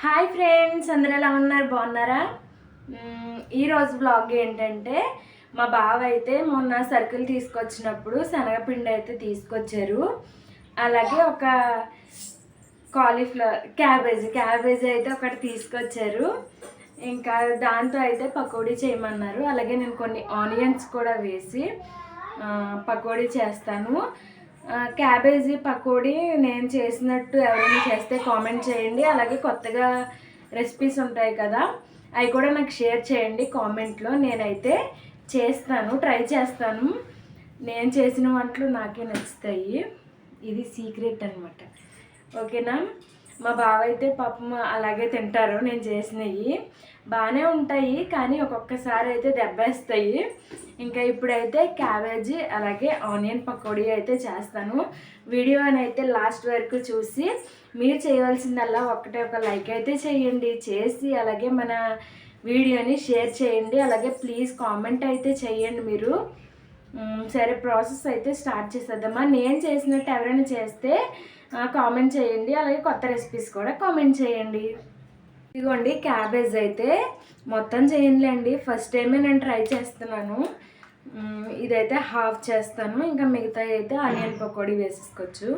Hi friends అందరు ఎలా ఉన్నారు? బాగున్నారా? ఈరోజు బ్లాగ్ ఏంటంటే మా బావ అయితే మొన్న సర్కిల్ తీసుకొచ్చినప్పుడు శనగపిండి అయితే తీసుకొచ్చారు. అలాగే ఒక కాలీఫ్లవర్ క్యాబేజీ క్యాబేజీ అయితే ఒకటి తీసుకొచ్చారు. ఇంకా దాంతో అయితే పకోడీ చేయమన్నారు. అలాగే నేను కొన్ని ఆనియన్స్ కూడా వేసి పకోడీ చేస్తాను. క్యాబేజీ పకోడీ నేను చేసినట్టు ఎవరైనా చేస్తే కామెంట్ చేయండి. అలాగే కొత్తగా రెసిపీస్ ఉంటాయి కదా అవి కూడా నాకు షేర్ చేయండి కామెంట్లో. నేనైతే చేస్తాను ట్రై చేస్తాను. నేను చేసిన వంటలు నాకే నచ్చుతాయి. ఇది సీక్రెట్ అనమాట ఓకేనా? మా బావ అయితే పాపం అలాగే తింటారు నేను చేసినవి. బాగానే ఉంటాయి కానీ ఒక్కొక్కసారి అయితే దెబ్బేస్తాయి. ఇంకా ఇప్పుడైతే క్యాబేజీ అలాగే ఆనియన్ పకోడీ అయితే చేస్తాను. వీడియోని అయితే లాస్ట్ వరకు చూసి మీరు చేయవలసిందల్లా ఒకటే ఒక లైక్ అయితే చేయండి. చేసి అలాగే మన వీడియోని షేర్ చేయండి. అలాగే ప్లీజ్ కామెంట్ అయితే చేయండి మీరు. సరే ప్రాసెస్ అయితే స్టార్ట్ చేసేద్దామా? నేను చేసినట్టు ఎవరైనా చేస్తే కామెంట్ చేయండి. అలాగే కొత్త రెసిపీస్ కూడా కామెంట్ చేయండి. ఇదిగోండి క్యాబేజ్ అయితే మొత్తం చేయండి ఫస్ట్ టైమే నేను ట్రై చేస్తున్నాను. ఇదైతే హాఫ్ చేస్తాను. ఇంకా మిగతా అయితే ఆనియన్ పకోడీ వేసేసుకోవచ్చు.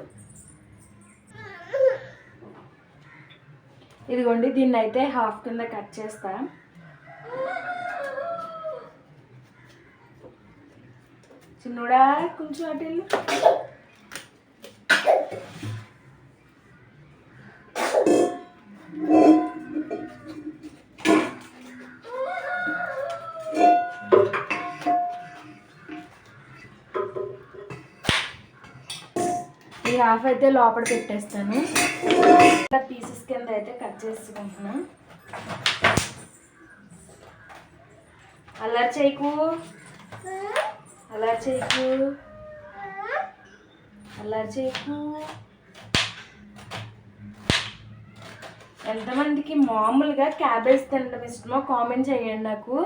ఇదిగోండి దీన్ని అయితే హాఫ్ కింద కట్ చేస్తాను చిన్నోడా కొంచెం అటు వెళ్ళు. ఈ హాఫ్ అయితే లోపల పెట్టేస్తాను. ఇలా పీసెస్ కింద అయితే కట్ చేసుకుంటున్నాను అల్లరి చేయకు. అలా చేయకు. అలా చేయకు. ఎంతమందికి మామూలుగా క్యాబేజ్ తినడం ఇష్టమో కామెంట్ చేయండి నాకు.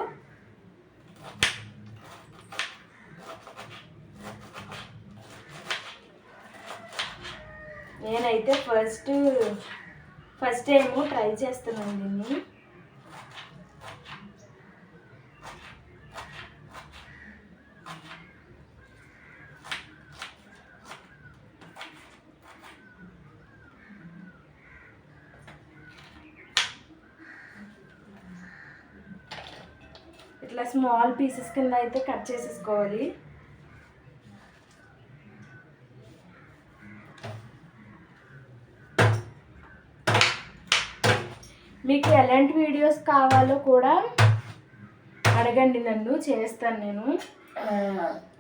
నేనైతే ఫస్ట్ ఫస్ట్ టైము ట్రై చేస్తున్నాను దీన్ని. ఇట్లా స్మాల్ పీసెస్ కింద అయితే కట్ చేసేసుకోవాలి. మీకు ఎలాంటి వీడియోస్ కావాలో కూడా అడగండి నన్ను చేస్తాను నేను.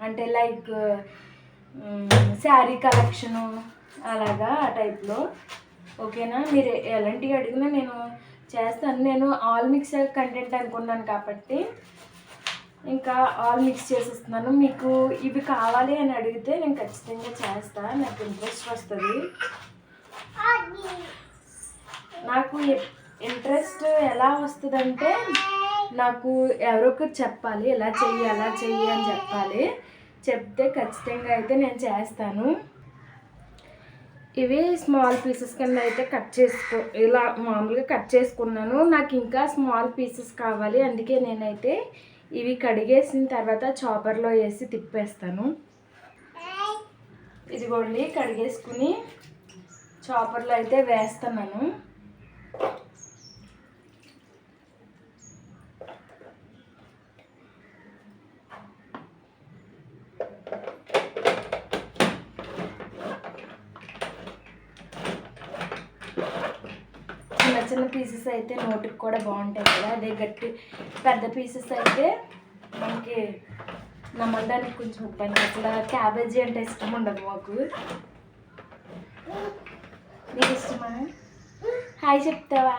అంటే లైక్ శారీ కలెక్షను అలాగా ఆ టైప్లో. ఓకేనా? మీరు ఎలాంటివి అడిగినా నేను చేస్తాను. నేను ఆల్ మిక్స్ కంటెంట్ అనుకున్నాను కాబట్టి ఇంకా ఆల్ మిక్స్ చేసేస్తున్నాను. మీకు ఇవి కావాలి అని అడిగితే నేను ఖచ్చితంగా చేస్తాను నాకు ఇంట్రెస్ట్ వస్తుంది. నాకు ఇంట్రెస్ట్ ఎలా వస్తుందంటే నాకు ఎవరొకరు చెప్పాలి. ఎలా చెయ్యి ఎలా చెయ్యి అని చెప్పాలి. చెప్తే ఖచ్చితంగా అయితే నేను చేస్తాను. ఇవి స్మాల్ పీసెస్ కింద అయితే కట్ చేసుకో ఇలా మామూలుగా కట్ చేసుకున్నాను. నాకు ఇంకా స్మాల్ పీసెస్ కావాలి. అందుకే నేనైతే ఇవి కడిగేసిన తర్వాత చాపర్లో వేసి తిప్పేస్తాను. ఇదిగోండి కడిగేసుకుని చాపర్లో అయితే వేస్తున్నాను. చిన్న పీసెస్ అయితే నోటికి కూడా బాగుంటాయి కదా. అదే గట్టి పెద్ద పీసెస్ అయితే మనకి నమ్మడానికి కొంచెం ఇబ్బంది అసలు క్యాబేజీ అంటే ఇష్టం ఉండదు మాకు. నీకు ఇష్టమా? హాయ్ చెప్తావా?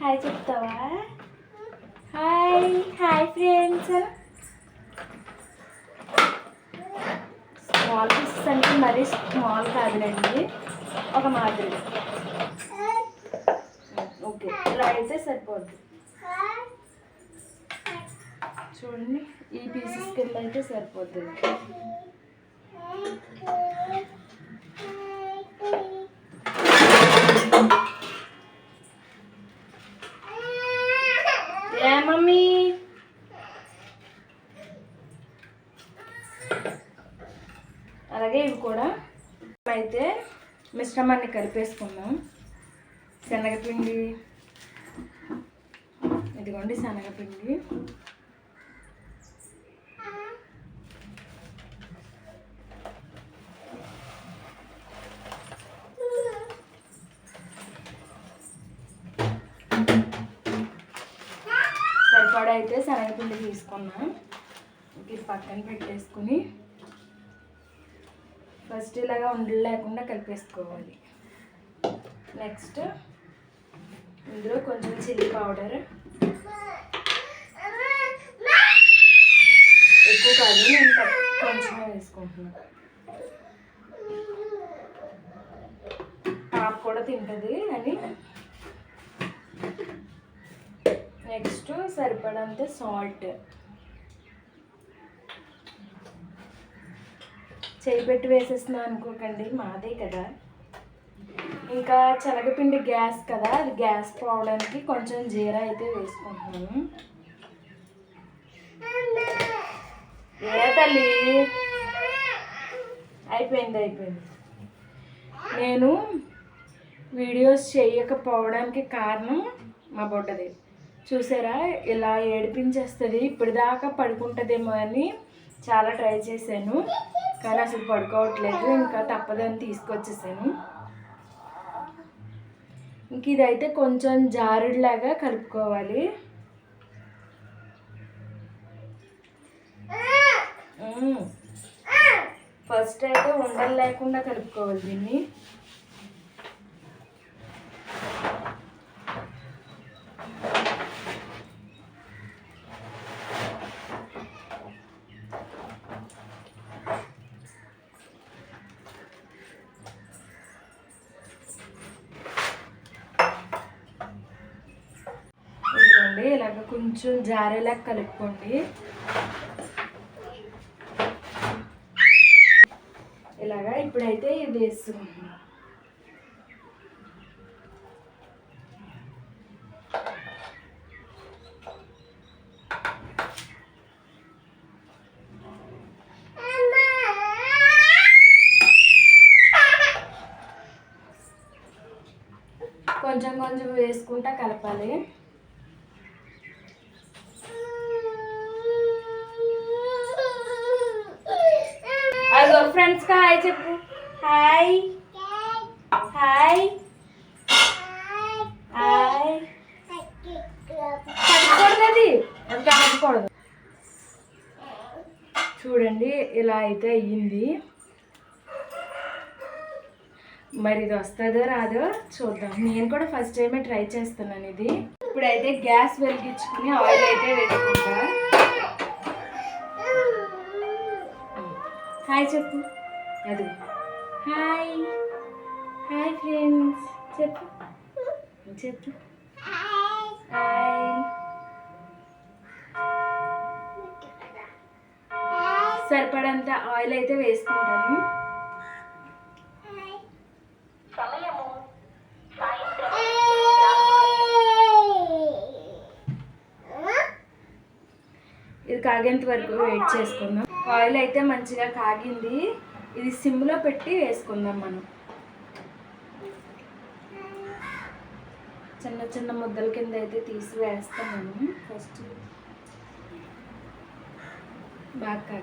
హాయ్ చెప్తావా? Hi hi friends small pieces అంటే మరీ స్మాల్ కాదులేండి. ఒక మాదిరి ఓకే ఇలా సరిపోద్ది. చూడండి ఈ పీసెస్ కింద అయితే సరిపోద్ది ఏ అలాగే ఇవి కూడా అయితే మిశ్రమాన్ని కలిపేసుకున్నాం శనగపిండి ఇదిగోండి శనగపిండి. సరిపడా అయితే శనగపిండి తీసుకున్నా. ఇది పక్కన పెట్టేసుకుని ఫస్ట్ ఇలాగా ఉండలు లేకుండా కలిపేసుకోవాలి. నెక్స్ట్ ఇందులో కొంచెం చిల్లీ పౌడర్ కాదు నేను కొంచెమే వేసుకుంటున్నాను పాప కూడా తింటుంది అని నెక్స్ట్ సరిపడంత సాల్ట్. చేయి పెట్టి వేసేస్తున్నా అనుకోకండి మాదే కదా. ఇంకా శనగపిండి గ్యాస్ కదా అది గ్యాస్ పోవడానికి కొంచెం జీరా అయితే వేసుకుంటున్నాను. ఏ తల్లి? అయిపోయింది అయిపోయింది. నేను వీడియోస్ చేయకపోవడానికి కారణం మా బొడ్డది. చూసారా? ఇలా ఏడిపించేస్తుంది. ఇప్పటిదాకా పడుకుంటుందేమో అని చాలా ట్రై చేశాను. కానీ అసలు పడుకోవట్లేదు. ఇంకా తప్పదని తీసుకొచ్చేసాను. ఇంక ఇదైతే కొంచెం జారుడులాగా కలుపుకోవాలి. ఫస్ట్ అయితే ఉండలు లేకుండా కలుపుకోవాలి దీన్ని. ఇలాగ కొంచెం జారేలాగా కలుపుకోండి ఇలాగా ఇప్పుడైతే ఇది కొంచెం కొంచెం వేసుకుంటా కలపాలి. అదో ఫ్రెండ్స్ హాయ్ చెప్పు. హాయ్ హాయ్ హాయ్ కట్టుకూడదు అది అది చూడండి ఇలా అయితే అయ్యింది. మరి ఇది వస్తుందో రాదో చూద్దాం. నేను కూడా ఫస్ట్ టైమే ట్రై చేస్తున్నాను ఇది. ఇప్పుడైతే గ్యాస్ వెలిగించుకుని ఆయిల్ అయితే వేసుకుంటా. హాయ్ చెప్పు. అది హాయ్ హాయ్ ఫ్రెండ్స్ చెప్పు చెప్పు హాయ్ సరిపడంత ఆయిల్ అయితే వేసుకుంటాను. ఇది కాగేంత వరకు వెయిట్ చేసుకుందాం. ఆయిల్ అయితే మంచిగా కాగింది. ఇది సిమ్లో పెట్టి వేసుకుందాం మనం. చిన్న చిన్న ముద్దల కింద అయితే తీసి వేస్తాం మనం. ఫస్ట్ బాగా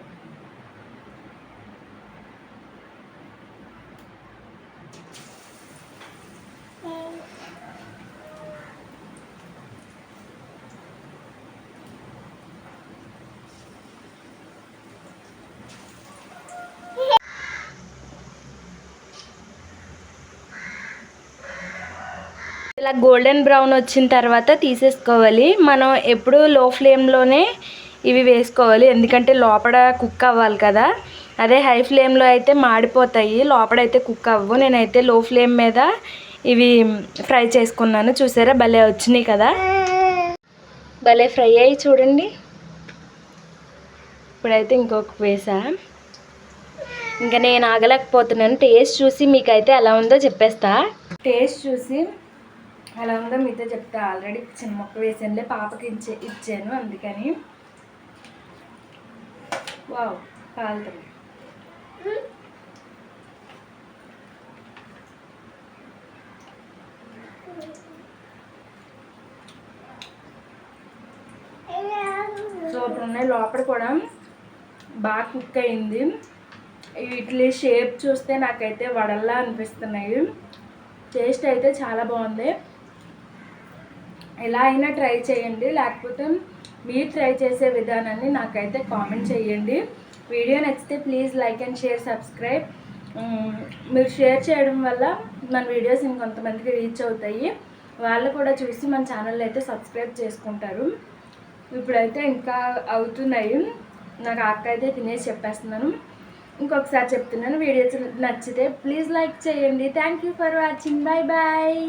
ఇలా గోల్డెన్ బ్రౌన్ వచ్చిన తర్వాత తీసేసుకోవాలి. మనం ఎప్పుడు లో ఫ్లేమ్లోనే ఇవి వేసుకోవాలి. ఎందుకంటే లోపల కుక్ అవ్వాలి కదా. అదే హై ఫ్లేమ్లో అయితే మాడిపోతాయి. లోపలైతే కుక్ అవ్వు. నేనైతే లో ఫ్లేమ్ మీద ఇవి ఫ్రై చేసుకున్నాను. చూసారా? భలే వచ్చినాయి కదా. భలే ఫ్రై అయ్యి చూడండి. ఇప్పుడైతే ఇంకొక వేసా. ఇంకా నేను ఆగలేకపోతున్నాను. టేస్ట్ చూసి మీకైతే ఎలా ఉందో చెప్పేస్తా. టేస్ట్ చూసి అలా ఉందో మీతో చెప్తా ఆల్రెడీ చిన్న మొక్క వేసానులే పాపకి ఇచ్చే ఇచ్చాను అందుకని. వావ్ పాలు సో ఉన్నాయి లోపల కూడా బాగా కుక్ అయింది. వీటి షేప్ చూస్తే నాకైతే వడల్లా అనిపిస్తున్నాయి. టేస్ట్ అయితే చాలా బాగుంది. ఎలా అయినా ట్రై చేయండి. లేకపోతే మీరు ట్రై చేసే విధానాన్ని నాకైతే కామెంట్ చేయండి. వీడియో నచ్చితే please like and share subscribe. మీరు షేర్ చేయడం వల్ల మన వీడియోస్ ఇంకొంతమందికి రీచ్ అవుతాయి. వాళ్ళు కూడా చూసి మన ఛానల్ అయితే సబ్స్క్రైబ్ చేసుకుంటారు. ఇప్పుడైతే ఇంకా అవుతున్నాయి. నాకు అక్క అయితే తినేసి చెప్పేస్తున్నాను. ఇంకొకసారి చెప్తున్నాను. వీడియోస్ నచ్చితే ప్లీజ్ లైక్ చేయండి. Thank you for watching. Bye bye